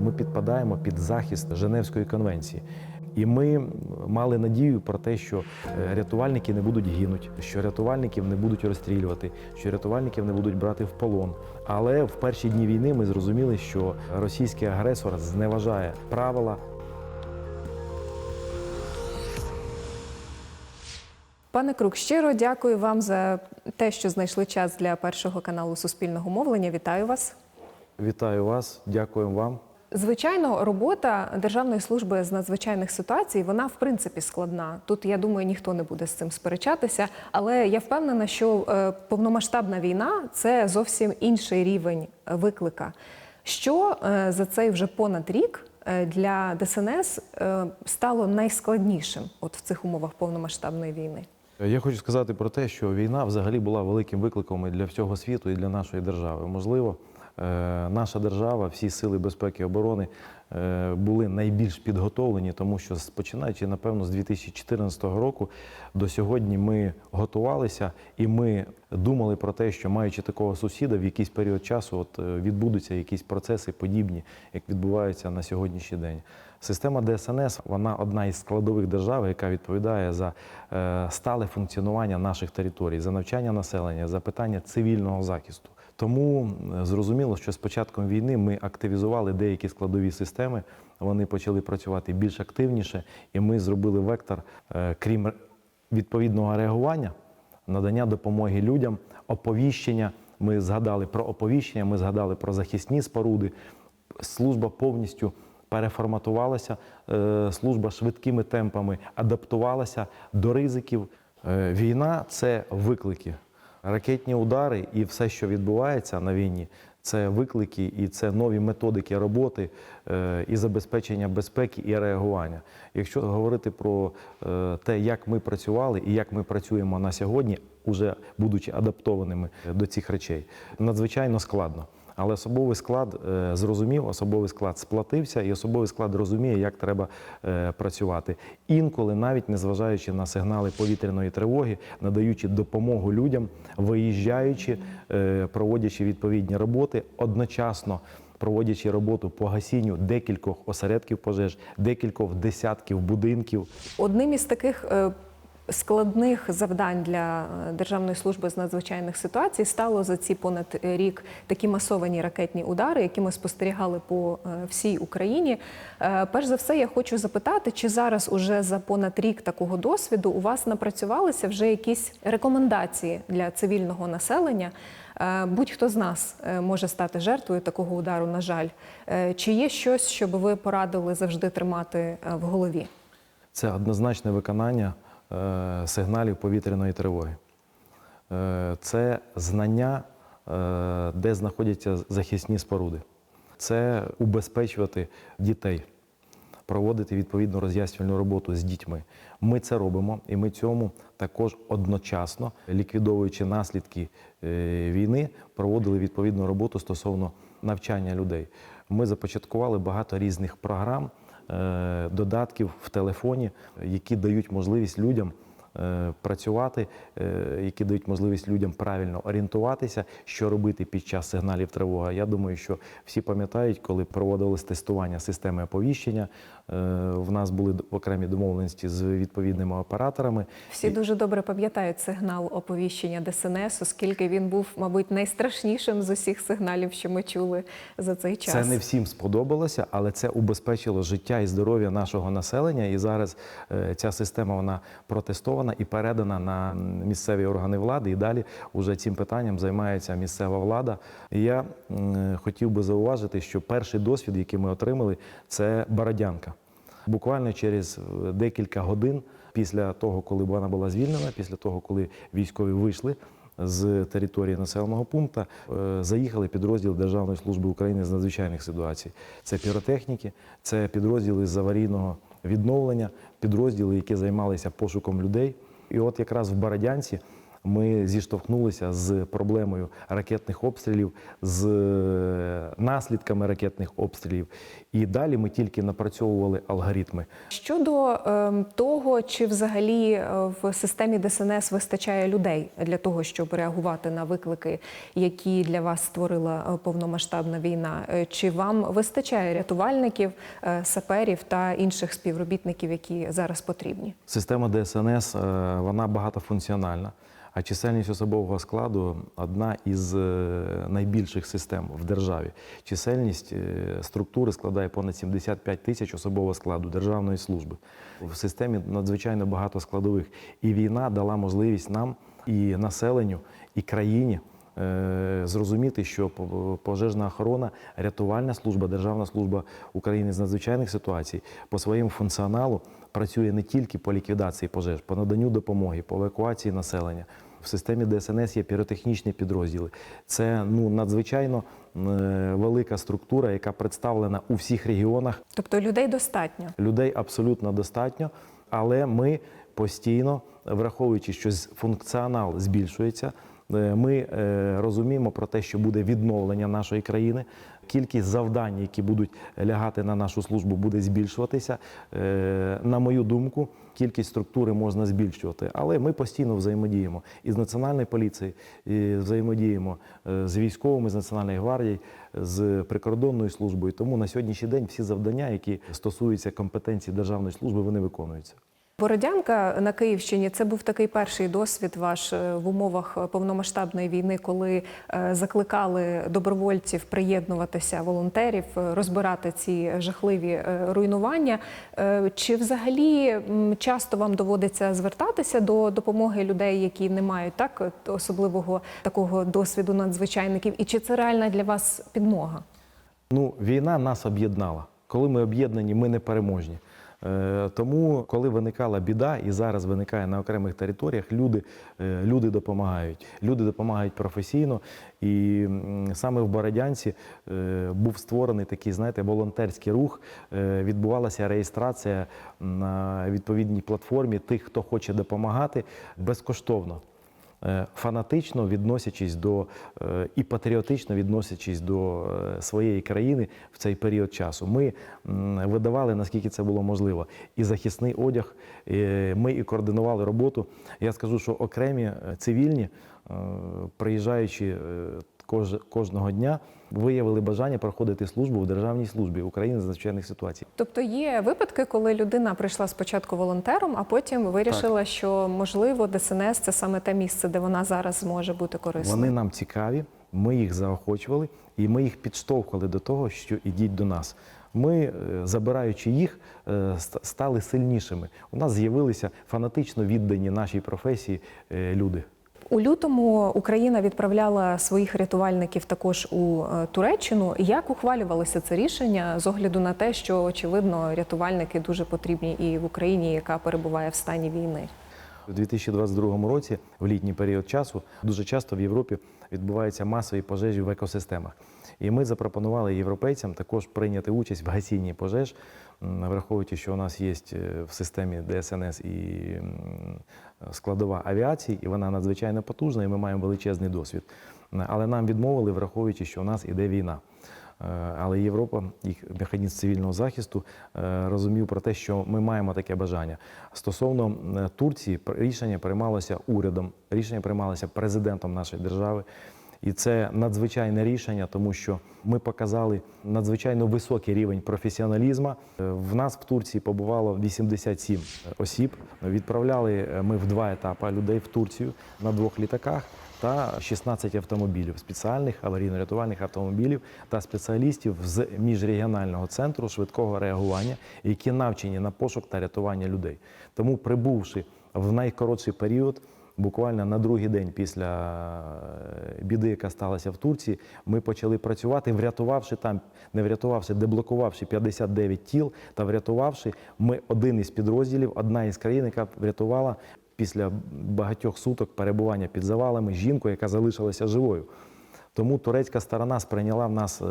Ми підпадаємо під захист Женевської конвенції. І ми мали надію про те, що е, рятувальники не будуть гинути, що рятувальників не будуть розстрілювати, що рятувальників не будуть брати в полон. Але в перші дні війни ми зрозуміли, що російський агресор зневажає правила Пане Крук, щиро дякую вам за те, що знайшли час для першого каналу Суспільного мовлення. Вітаю вас. Вітаю вас, дякуємо вам. Звичайно, робота Державної служби з надзвичайних ситуацій вона в принципі складна. Тут я думаю, ніхто не буде з цим сперечатися. Але я впевнена, що е, повномасштабна війна це зовсім інший рівень е, виклика. Що е, за цей вже понад рік для ДСНС стало найскладнішим, от в цих умовах повномасштабної війни? Я хочу сказати про те, що війна взагалі була великим викликом і для всього світу і для нашої держави. Можливо, наша держава, всі сили безпеки і оборони е, були найбільш підготовлені, тому що починаючи, напевно, з 2014 року до сьогодні ми готувалися і ми думали про те, що маючи такого сусіда, в якийсь період часу от, е, відбудуться якісь процеси подібні, як відбуваються на сьогоднішній день. Система ДСНС вона одна із складових держав, яка відповідає за е, стале функціонування наших територій, за навчання населення, за питання цивільного захисту. Тому е, зрозуміло, що з початком війни ми активізували деякі складові системи. Вони почали працювати більш активніше, і ми зробили вектор, е, крім відповідного реагування, надання допомоги людям, оповіщення. Ми згадали про оповіщення, ми згадали про захисні споруди. Служба повністю переформатувалася, е, служба швидкими темпами адаптувалася до ризиків. Війна це виклики. Ракетні удари і все, що відбувається на війні, це виклики і це нові методики роботи е, і забезпечення безпеки і реагування. Якщо говорити про е, те, як ми працювали і як ми працюємо на сьогодні, уже будучи адаптованими до цих речей, надзвичайно складно. Але особовий склад е, зрозумів, особовий склад сплатився, і особовий склад розуміє, як треба е, працювати. Інколи, навіть незважаючи на сигнали повітряної тривоги, надаючи допомогу людям, виїжджаючи, е, проводячи відповідні роботи, одночасно проводячи роботу по гасінню декількох осередків пожеж, декількох десятків будинків. Одним із таких складних завдань для е, Державної служби з надзвичайних ситуацій стало за ці понад рік такі масовані ракетні удари, які ми спостерігали по е, всій Україні. Е, Перш за все, я хочу запитати, чи зараз уже за понад рік такого досвіду у вас напрацювалися вже якісь рекомендації для цивільного населення? Будь-хто з нас може стати жертвою такого удару, на жаль. Чи є щось, що би ви порадили завжди тримати в голові? Це однозначне виконання сигналів повітряної тривоги. Е, це знання, е, де знаходяться захисні споруди. Це убезпечувати дітей, проводити відповідну роз'яснювальну роботу з дітьми. Ми це робимо, і ми цьому також одночасно, ліквідовуючи наслідки е, війни, проводили відповідну роботу стосовно навчання людей. Ми започаткували багато різних програм, е, додатків в телефоні, які дають можливість людям е, працювати, е, які дають можливість людям правильно орієнтуватися, що робити під час сигналів тривоги. Я думаю, що всі пам'ятають, коли проводилось тестування системи оповіщення. Е, В нас були окремі домовленості з відповідними операторами. Всі дуже добре пам'ятають сигнал оповіщення ДСНС, оскільки він був, мабуть, найстрашнішим з усіх сигналів, що ми чули за цей час. Це не всім сподобалося, але це убезпечило життя і здоров'я нашого населення. І зараз е, ця система вона протестована і передана на місцеві органи влади. І далі вже цим питанням займається місцева влада. І я хотів би зауважити, що перший досвід, який ми отримали, це Бородянка. Буквально через е, декілька годин після того, коли вона була звільнена, після того, коли військові вийшли з території населеного пункту, е, заїхали підрозділ Державної служби України з надзвичайних ситуацій. Це піротехніки, це підрозділи з аварійного відновлення, підрозділи, які займалися пошуком людей. І от якраз в Бородянці ми зіштовхнулися з проблемою ракетних обстрілів, з е, наслідками ракетних обстрілів. І далі ми тільки напрацьовували алгоритми. Щодо ем, того, чи взагалі е, в системі ДСНС вистачає людей для того, щоб реагувати на виклики, які для вас створила е, повномасштабна війна, чи вам вистачає рятувальників, е, саперів та інших співробітників, які зараз потрібні? Система ДСНС е, вона багатофункціональна, а чисельність особового складу одна із е, найбільших систем в державі. Чисельність е, структури складає понад 75 тисяч особового складу державної служби. В системі надзвичайно багато складових. І війна дала можливість нам і населенню, і країні. Е, Зрозуміти, що пожежна охорона, рятувальна служба, Державна служба України з надзвичайних ситуацій по своєму функціоналу працює не тільки по ліквідації пожеж, по наданню допомоги, по евакуації населення. В системі ДСНС є піротехнічні підрозділи. Це ну надзвичайно е, велика структура, яка представлена у всіх регіонах. Тобто людей достатньо. Людей абсолютно достатньо, але ми постійно, враховуючи, що функціонал збільшується, ми е, розуміємо про те, що буде відновлення нашої країни. Кількість завдань, які будуть лягати на нашу службу, буде збільшуватися. Е, На мою думку, кількість структури можна збільшувати, але ми постійно взаємодіємо і з національною поліцією, і взаємодіємо е, з військовими, з Національної гвардії, з прикордонною службою. Тому на сьогоднішній день всі завдання, які стосуються компетенції державної служби, вони виконуються. Бородянка на Київщині це був такий перший досвід ваш е, в умовах е, повномасштабної війни, коли е, закликали добровольців приєднуватися, волонтерів, розбирати ці жахливі руйнування. Чи взагалі часто вам доводиться звертатися до допомоги людей, які не мають так особливого такого досвіду надзвичайників? І чи це реальна для вас підмога? Ну, війна нас об'єднала. Коли ми об'єднані, ми не переможні. Е, Тому, коли виникала біда, і зараз виникає на окремих територіях, люди, е, люди допомагають. Люди допомагають професійно. І саме в Бородянці е, був створений такий, знаєте, волонтерський рух. Відбувалася реєстрація на відповідній платформі тих, хто хоче допомагати безкоштовно. Е, фанатично відносячись до е, і патріотично відносячись до е, своєї країни в цей період часу. Ми видавали, наскільки це було можливо, і захисний одяг. Ми і координували роботу. Я скажу, що окремі цивільні, приїжджаючи кож- кожного дня, виявили бажання проходити службу в державній службі України з надзвичайних ситуацій. Тобто є випадки, коли людина прийшла спочатку волонтером, а потім вирішила, що можливо ДСНС це саме те місце, де вона зараз зможе бути корисною. Вони нам цікаві, ми їх заохочували і ми їх підштовхували до того, що ідіть до нас. Ми, е, забираючи їх, е, стали сильнішими. У нас з'явилися фанатично віддані нашій професії е, люди. У лютому Україна відправляла своїх рятувальників також у е, Туреччину. Як ухвалювалося це рішення з огляду на те, що очевидно рятувальники дуже потрібні і в Україні, яка перебуває в стані війни? У 2022 році, в літній період часу, дуже часто в Європі відбуваються масові пожежі в екосистемах. І ми запропонували європейцям також прийняти участь в гасінні пожеж, враховуючи, що у нас є е, в системі ДСНС і складова авіації, і вона надзвичайно потужна, і ми маємо величезний досвід. Але нам відмовили, враховуючи, що у нас іде війна. Е, Але Європа, їх механізм цивільного захисту, е, розумів про те, що ми маємо таке бажання. Стосовно Турції, рішення приймалося урядом, рішення приймалося президентом нашої держави. І це надзвичайне рішення, тому що ми показали надзвичайно високий рівень професіоналізму. Е, В нас в Турції побувало 87 осіб. Відправляли е, ми в два етапи людей в Турцію на двох літаках та 16 автомобілів, спеціальних аварійно-рятувальних автомобілів та спеціалістів з міжрегіонального центру швидкого реагування, які навчені на пошук та рятування людей. Тому, прибувши в найкоротший період, буквально на другий день після е, біди, яка сталася в Турції, ми почали працювати, врятувавши там, не врятувавши, деблокувавши 59 тіл та врятувавши, ми один із підрозділів, одна із країн, яка врятувала після багатьох суток перебування під завалами жінку, яка залишилася живою. Тому турецька сторона сприйняла в нас е,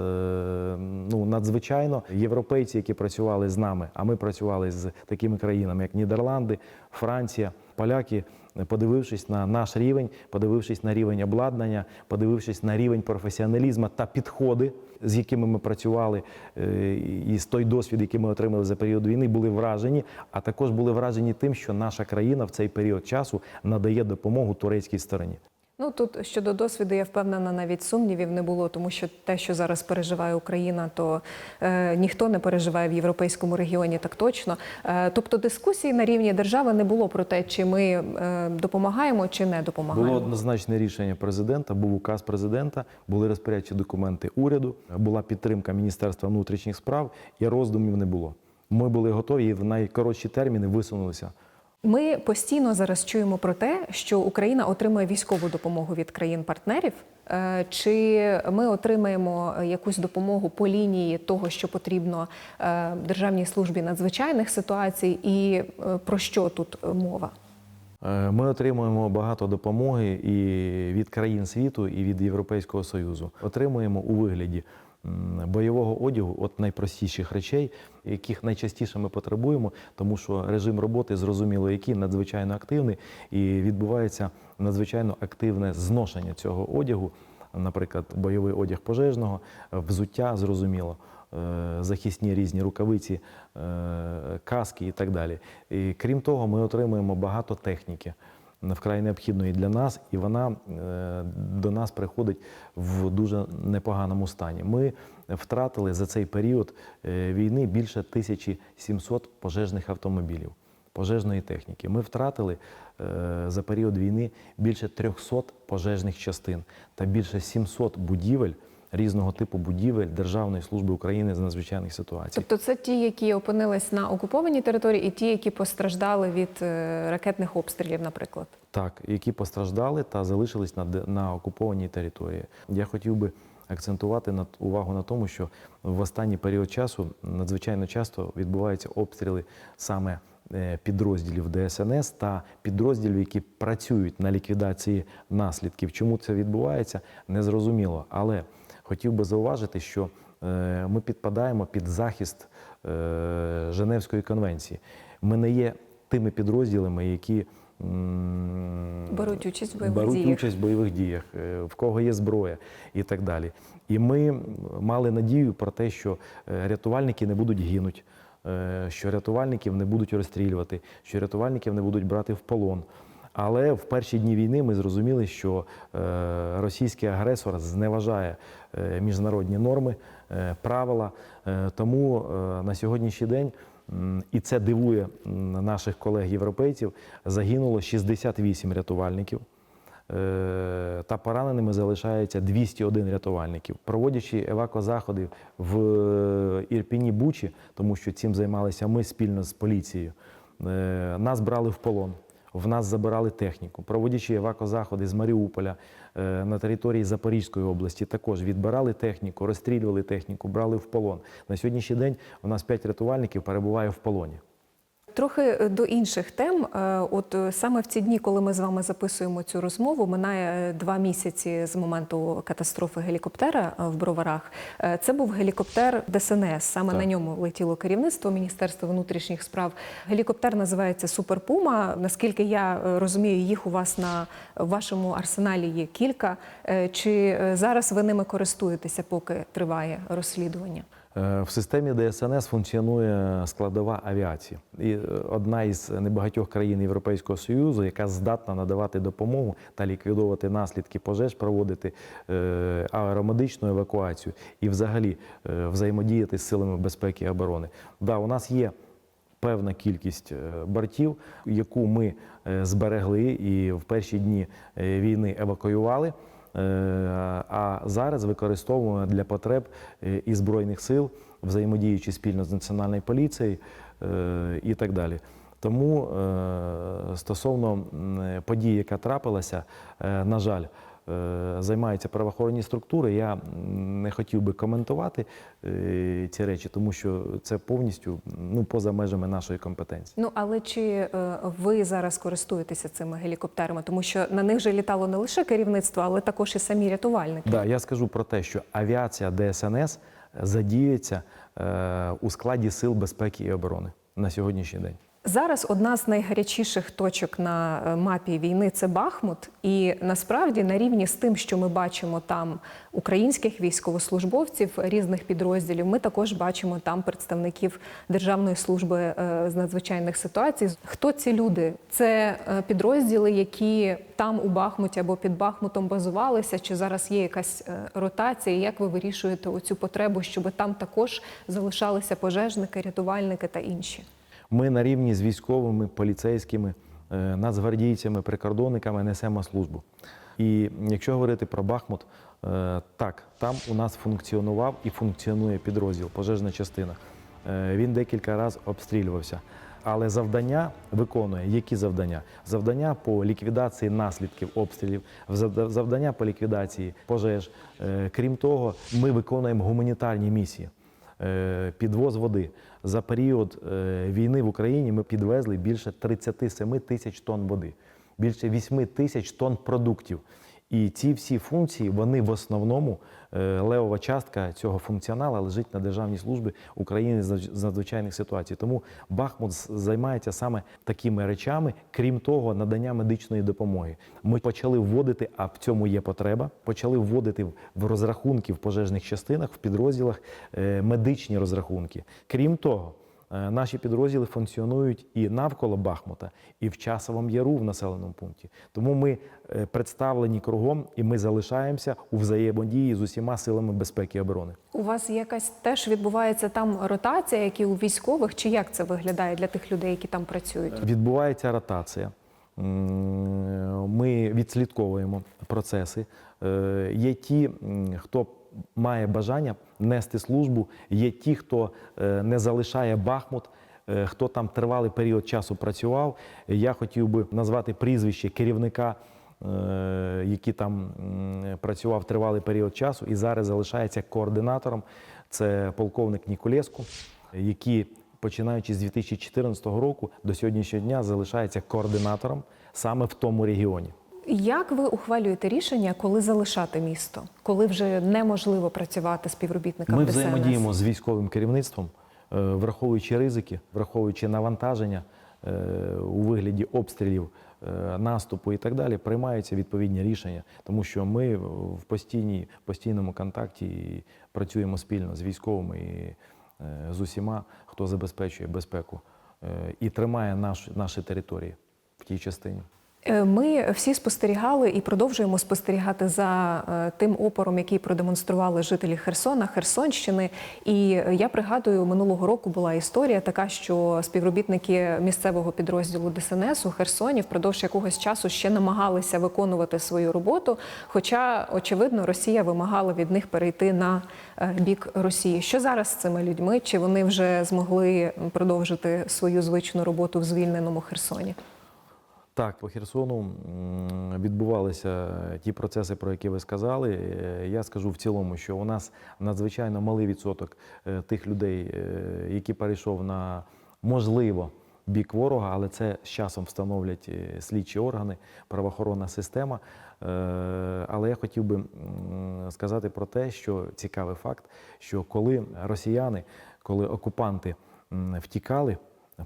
ну, надзвичайно. Європейці, які працювали з нами, а ми працювали з такими країнами, як Нідерланди, Франція, поляки, подивившись на наш рівень, подивившись на рівень обладнання, подивившись на рівень професіоналізму та підходи, з якими ми працювали, е, і з той досвід, який ми отримали за період війни, були вражені, а також були вражені тим, що наша країна в цей період часу надає допомогу турецькій стороні. Ну тут щодо досвіду, я впевнена, навіть сумнівів не було, тому що те, що зараз переживає Україна, то е, ніхто не переживає в європейському регіоні так точно. Е, тобто дискусії на рівні держави не було про те, чи ми е, допомагаємо, чи не допомагаємо. Було однозначне рішення президента, був указ президента, були розпорядчі документи уряду, була підтримка Міністерства внутрішніх справ і роздумів не було. Ми були готові і в найкоротші терміни висунулися. Ми постійно зараз чуємо про те, що Україна отримує військову допомогу від країн-партнерів. Е, Чи ми отримаємо якусь допомогу по лінії того, що потрібно е, Державній службі надзвичайних ситуацій, і е, про що тут мова? Ми отримуємо багато допомоги і від країн світу, і від Європейського Союзу. Отримуємо у вигляді бойового одягу, от найпростіших речей, яких найчастіше ми потребуємо, тому що режим роботи зрозуміло, який надзвичайно активний, і відбувається надзвичайно активне зношення цього одягу. Наприклад, бойовий одяг пожежного, взуття зрозуміло, е, захисні різні рукавиці, е, каски і так далі. І крім того, ми отримуємо багато техніки вкрай необхідної для нас, і вона е, до нас приходить в дуже непоганому стані. Ми втратили за цей період е, війни більше 1700 пожежних автомобілів. Пожежної техніки. Ми втратили е, за період війни більше 300 пожежних частин та більше 700 будівель різного типу будівель Державної служби України з надзвичайних ситуацій. Тобто, це ті, які опинились на окупованій території, і ті, які постраждали від е, ракетних обстрілів, наприклад. Так, які постраждали та залишились на, на окупованій території. Я хотів би акцентувати на увагу на тому, що в останній період часу надзвичайно часто відбуваються обстріли саме е, підрозділів ДСНС та підрозділів, які працюють на ліквідації наслідків. Чому це відбувається, незрозуміло. Але хотів би зауважити, що е, ми підпадаємо під захист е, Женевської конвенції. Ми не є тими підрозділами, які Беруть участь в бойових беруть діях. участь в бойових діях, е, в кого є зброя і так далі. І ми мали надію про те, що рятувальники не будуть гинуть, що рятувальників не будуть розстрілювати, що рятувальників не будуть брати в полон. Але в перші дні війни ми зрозуміли, що е, російський агресор зневажає е, міжнародні норми, е, правила. Тому на сьогоднішній день І це дивує наших колег-європейців. Загинуло 68 рятувальників. Та пораненими залишається 201 рятувальників. Проводячи евакозаходи в Ірпіні Бучі, тому що цим займалися ми спільно з поліцією, нас брали в полон. В нас забирали техніку, проводячи евакозаходи з Маріуполя е, на території Запорізької області, також відбирали техніку, розстрілювали техніку, брали в полон. На сьогоднішній день у нас 5 рятувальників перебуває в полоні. Трохи е, до інших тем. Е, От е, саме в ці дні, коли ми з вами записуємо цю розмову, минає два місяці з моменту катастрофи гелікоптера в Броварах. Це був гелікоптер ДСНС. Саме Так. на ньому летіло керівництво Міністерства внутрішніх справ. Гелікоптер називається Суперпума. Наскільки я розумію, їх у вас на вашому арсеналі є кілька. Чи зараз ви ними користуєтеся, поки триває розслідування? Е, В системі ДСНС функціонує складова авіації. І е, одна із небагатьох країн Європейського Союзу, яка здатна надавати допомогу та ліквідовувати наслідки пожеж, проводити е, аеромедичну евакуацію і взагалі взаємодіяти з силами безпеки і оборони. Да, у нас є певна кількість бортів, яку ми зберегли і в перші дні війни евакуювали. Е, А зараз використовуємо для потреб е, і збройних сил, взаємодіючи спільно з національною поліцією е, і так далі. Тому стосовно події, яка трапилася, на жаль, займаються правоохоронні структури. Я не хотів би коментувати е, ці речі, тому що це повністю ну, поза межами нашої компетенції. Ну але чи е, ви зараз користуєтеся цими гелікоптерами? Тому що на них же літало не лише керівництво, але також і самі рятувальники. Да, я скажу про те, що авіація ДСНС задіюється е, у складі сил безпеки і оборони на сьогоднішній день. Зараз одна з найгарячіших точок на е, мапі війни це Бахмут. І насправді на рівні з тим, що ми бачимо там українських військовослужбовців різних підрозділів, ми також бачимо там представників Державної служби е, з надзвичайних ситуацій. Хто ці люди? Це е, підрозділи, які там у Бахмуті або під Бахмутом базувалися, чи зараз є якась ротація? Як ви вирішуєте оцю потребу, щоб там також залишалися пожежники, рятувальники та інші? Ми на рівні з військовими, поліцейськими, е, нацгвардійцями, прикордонниками несемо службу. І якщо говорити про Бахмут, е, так, там у нас функціонував і функціонує підрозділ, пожежна частина. Е, Він декілька разів обстрілювався. Але завдання виконує які завдання? Завдання по ліквідації наслідків обстрілів, завда- завдання по ліквідації пожеж. Крім того, ми виконуємо гуманітарні місії. Підвоз води. За період е, війни в Україні ми підвезли більше 37 тисяч тонн води, більше 8 тисяч тонн продуктів. І ці всі функції, вони в основному е, левова частка цього функціонала лежить на державній службі України з надзвичайних ситуацій. Тому Бахмут займається саме такими речами, крім того, надання медичної допомоги. Ми почали вводити, а в цьому є потреба. Почали вводити в- розрахунки в пожежних частинах, в підрозділах е, медичні розрахунки. Крім того. Е, Наші підрозділи функціонують і навколо Бахмута, і в часовому яру в населеному пункті. Тому ми е, представлені кругом і ми залишаємося у взаємодії з усіма силами безпеки і оборони. У вас якась теж відбувається там ротація, як і у військових, чи як це виглядає для тих людей, які там працюють? Відбувається ротація. Ми відслідковуємо процеси. Е, Є ті, хто має бажання нести службу, є ті, хто е, не залишає Бахмут. е, Хто там тривалий період часу працював, я хотів би назвати прізвище керівника, е, який там працював тривалий період часу і зараз залишається координатором. Це полковник Ніколєску, який починаючи з 2014 року до сьогоднішнього дня залишається координатором саме в тому регіоні. Як ви ухвалюєте рішення, коли залишати місто, коли вже неможливо працювати співробітникам Ми ДСНС? взаємодіємо з військовим керівництвом, е, враховуючи ризики, враховуючи навантаження е, у вигляді обстрілів, е, наступу і так далі, приймаються відповідні рішення, тому що ми в постійній, постійному контакті і працюємо спільно з військовими і з усіма, хто забезпечує безпеку і тримає наш, наші території в тій частині. Е, Ми всі спостерігали і продовжуємо спостерігати за е, тим опором, який продемонстрували жителі Херсона, Херсонщини. І е, я пригадую, минулого року була історія така, що співробітники місцевого підрозділу ДСНС у Херсоні впродовж якогось часу ще намагалися виконувати свою роботу. Хоча, очевидно, Росія вимагала від них перейти на бік Росії. Що зараз з цими людьми? Чи вони вже змогли продовжити свою звичну роботу в звільненому Херсоні? Так, по Херсону відбувалися ті процеси, про які ви сказали. Е, Я скажу в цілому, що у нас надзвичайно малий відсоток е, тих людей, е, які перейшов на можливо бік ворога, але це з часом встановлять слідчі органи, правоохоронна система. Але я хотів би сказати про те, що цікавий факт, що коли росіяни, коли окупанти втікали,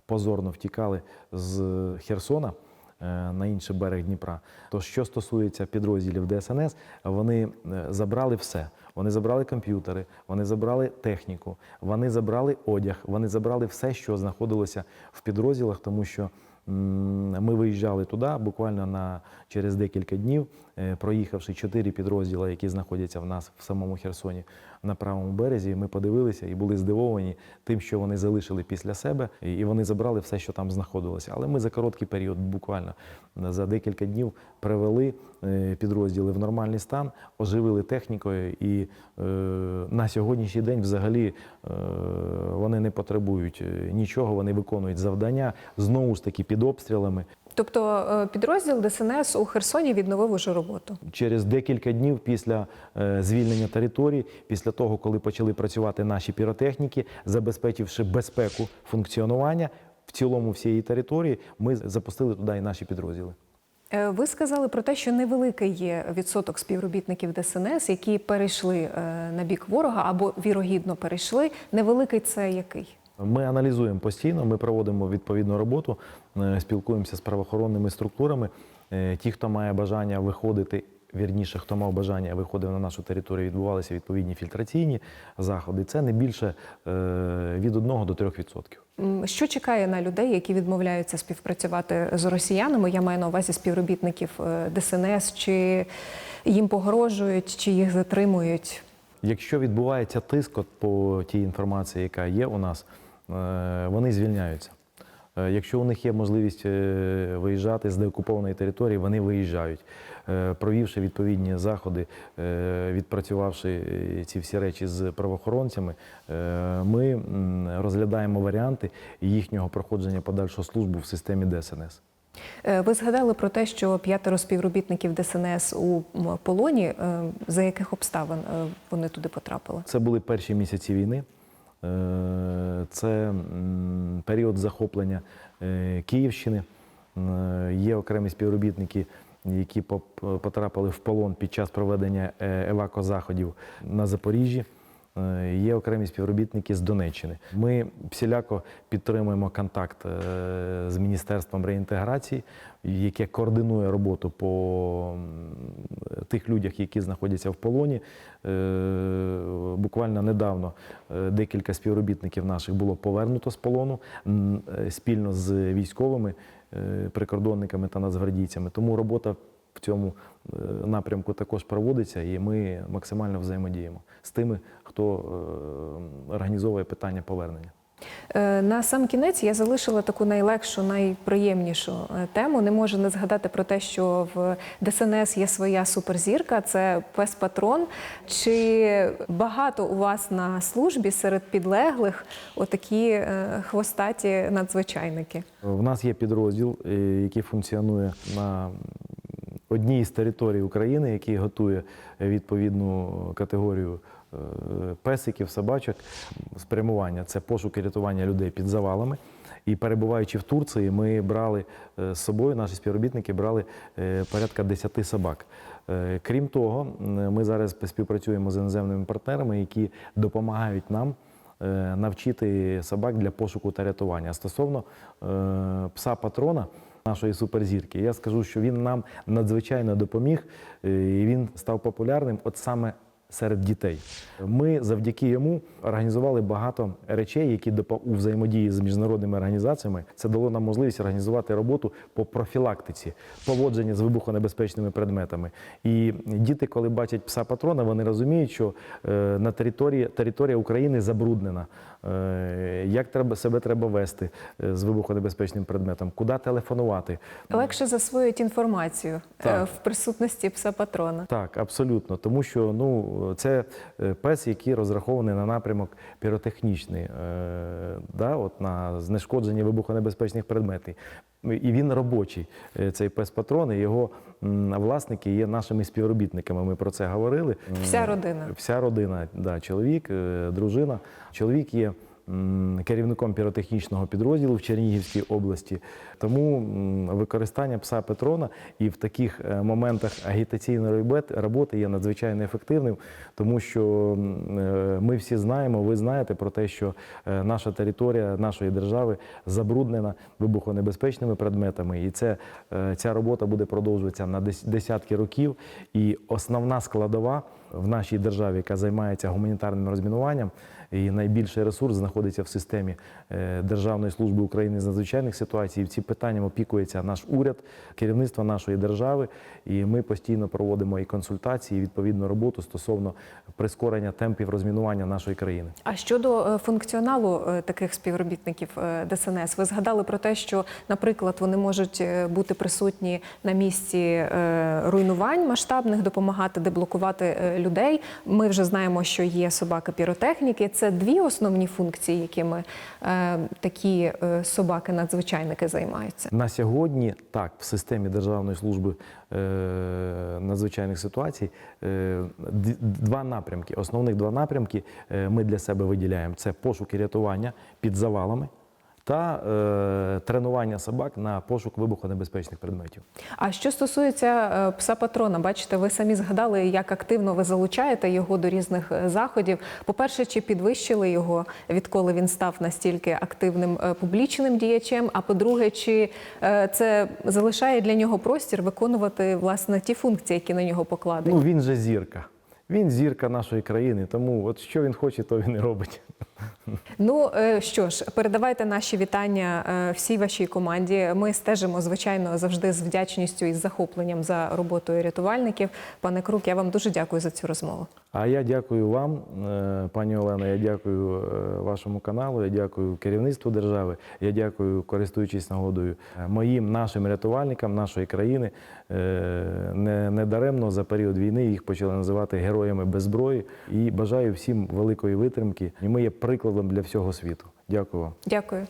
позорно втікали з Херсона на інший берег Дніпра. То що стосується підрозділів ДСНС, вони е, забрали все. Вони забрали комп'ютери, вони забрали техніку, вони забрали одяг, вони забрали все, що знаходилося в підрозділах, тому що ми виїжджали туди буквально на через декілька днів, е, проїхавши чотири підрозділи, які знаходяться в нас в самому Херсоні на правому березі. Ми подивилися і були здивовані тим, що вони залишили після себе, і вони забрали все, що там знаходилося. Але ми за короткий період, буквально за декілька днів, привели е, підрозділи в нормальний стан, оживили технікою, і е, на сьогоднішній день взагалі е, вони не потребують нічого, вони виконують завдання знову ж таки під обстрілами. Тобто е, підрозділ ДСНС у Херсоні відновив уже роботу. Через декілька днів після е, звільнення території, після того, коли почали працювати наші піротехніки, забезпечивши безпеку функціонування в цілому всієї території, ми запустили туди і наші підрозділи. Е, Ви сказали про те, що невеликий є відсоток співробітників ДСНС, які перейшли на бік ворога або вірогідно перейшли. Невеликий це який? Ми аналізуємо постійно, ми проводимо відповідну роботу, е, спілкуємося з правоохоронними структурами. Е, Ті, хто має бажання виходити, вірніше, хто мав бажання виходив на нашу територію, відбувалися відповідні фільтраційні заходи. Це не більше е, від 1 до 3%. Що чекає на людей, які відмовляються співпрацювати з росіянами? Я маю на увазі співробітників ДСНС, чи їм погрожують, чи їх затримують? Якщо відбувається тиск от по тій інформації, яка є у нас, вони звільняються. Е, Якщо у них є можливість е, виїжджати з деокупованої території, вони виїжджають. Е, Провівши відповідні заходи, е, відпрацювавши е, ці всі речі з правоохоронцями, е, ми розглядаємо варіанти їхнього проходження подальшого службу в системі ДСНС. Е, Ви згадали про те, що п'ятеро співробітників ДСНС у полоні. Е, За яких обставин е, вони туди потрапили? Це були перші місяці війни. Е, Це період захоплення е, Київщини. Е, Є окремі співробітники, які потрапили в полон під час проведення евакозаходів на Запоріжжі. Е, Є окремі співробітники з Донеччини. Ми всіляко підтримуємо контакт е, з Міністерством реінтеграції, яке координує роботу по тих людях, які знаходяться в полоні. Е, Буквально недавно декілька співробітників наших було повернуто з полону спільно з військовими прикордонниками та нацгвардійцями. Тому робота в цьому напрямку також проводиться, і ми максимально взаємодіємо з тими, хто е, організовує питання повернення. Е, На сам кінець я залишила таку найлегшу, найприємнішу е, тему. Не можу не згадати про те, що в ДСНС є своя суперзірка, це пес патрон. Чи багато у вас на службі серед підлеглих отакі е, хвостаті надзвичайники? В нас є підрозділ, е, який функціонує на одній з територій України, який готує відповідну категорію е, песиків, собачок. Спрямування це пошук і рятування людей під завалами. І перебуваючи в Турції, ми брали е, з собою, наші співробітники брали е, порядка 10 собак. Е, Крім того, ми зараз співпрацюємо з іноземними партнерами, які допомагають нам е, навчити собак для пошуку та рятування. Стосовно е, пса патрона. Нашої суперзірки, я скажу, що він нам надзвичайно допоміг, е, і він став популярним от саме серед дітей. Ми завдяки йому організували багато речей, які у взаємодії з міжнародними організаціями. Це дало нам можливість організувати роботу по профілактиці, поводження з вибухонебезпечними предметами. І діти, коли бачать пса патрона, вони розуміють, що е, на території територія України забруднена. Е, Як треба себе треба вести е, з вибухонебезпечним предметом, куди телефонувати. Легше засвоюють інформацію е, Так. в присутності пса патрона. Так, абсолютно. Тому що ну, це пес, який розрахований на напрямок піротехнічний, да, от на знешкодження вибухонебезпечних предметів. І він робочий, цей пес-патрон, і його власники є нашими співробітниками. Ми про це говорили. Вся родина. Вся родина, да, чоловік, е, дружина. Чоловік є керівником піротехнічного підрозділу в Чернігівській області. Тому використання пса Петрона і в таких е, моментах агітаційної роботи є надзвичайно ефективним, тому що е, ми всі знаємо, ви знаєте про те, що е, наша територія нашої держави забруднена вибухонебезпечними предметами, і це, ця робота буде продовжуватися на дес- десятки років. І основна складова в нашій державі, яка займається гуманітарним розмінуванням, і найбільший ресурс знаходиться в системі е, Державної служби України з надзвичайних ситуацій. І ці питанням опікується наш уряд, керівництво нашої держави. І ми постійно проводимо і консультації, і відповідну роботу стосовно прискорення темпів розмінування нашої країни. А щодо е, функціоналу е, таких співробітників ДСНС, ви згадали про те, що, наприклад, вони можуть бути присутні на місці руйнувань масштабних, допомагати деблокувати людей. Ми вже знаємо, що є собаки-піротехніки. Це дві основні функції, якими е, такі е, собаки-надзвичайники займаються. На сьогодні так, в системі Державної служби е, надзвичайних ситуацій е, два напрямки. Основних два напрямки е, ми для себе виділяємо: це пошук і рятування під завалами. Та е, тренування собак на пошук вибухонебезпечних предметів. А що стосується е, пса патрона, бачите, ви самі згадали, як активно ви залучаєте його до різних е, заходів. По-перше, чи підвищили його, відколи він став настільки активним е, публічним діячем? А по-друге, чи е, це залишає для нього простір виконувати власне ті функції, які на нього покладені? Ну він же зірка. Він зірка нашої країни, тому от що він хоче, то він і робить. Ну е, що ж, передавайте наші вітання е, всій вашій команді. Ми стежимо, звичайно, завжди з вдячністю і з захопленням за роботою рятувальників. Пане Крук, я вам дуже дякую за цю розмову. А я дякую вам, е, пані Олена. Я дякую вашому каналу. Я дякую керівництву держави. Я дякую, користуючись нагодою, моїм нашим рятувальникам нашої країни. Не, не даремно за період війни їх почали називати героями без зброї. І бажаю всім великої витримки. Ми є прикладом для всього світу. Дякую вам. Дякую.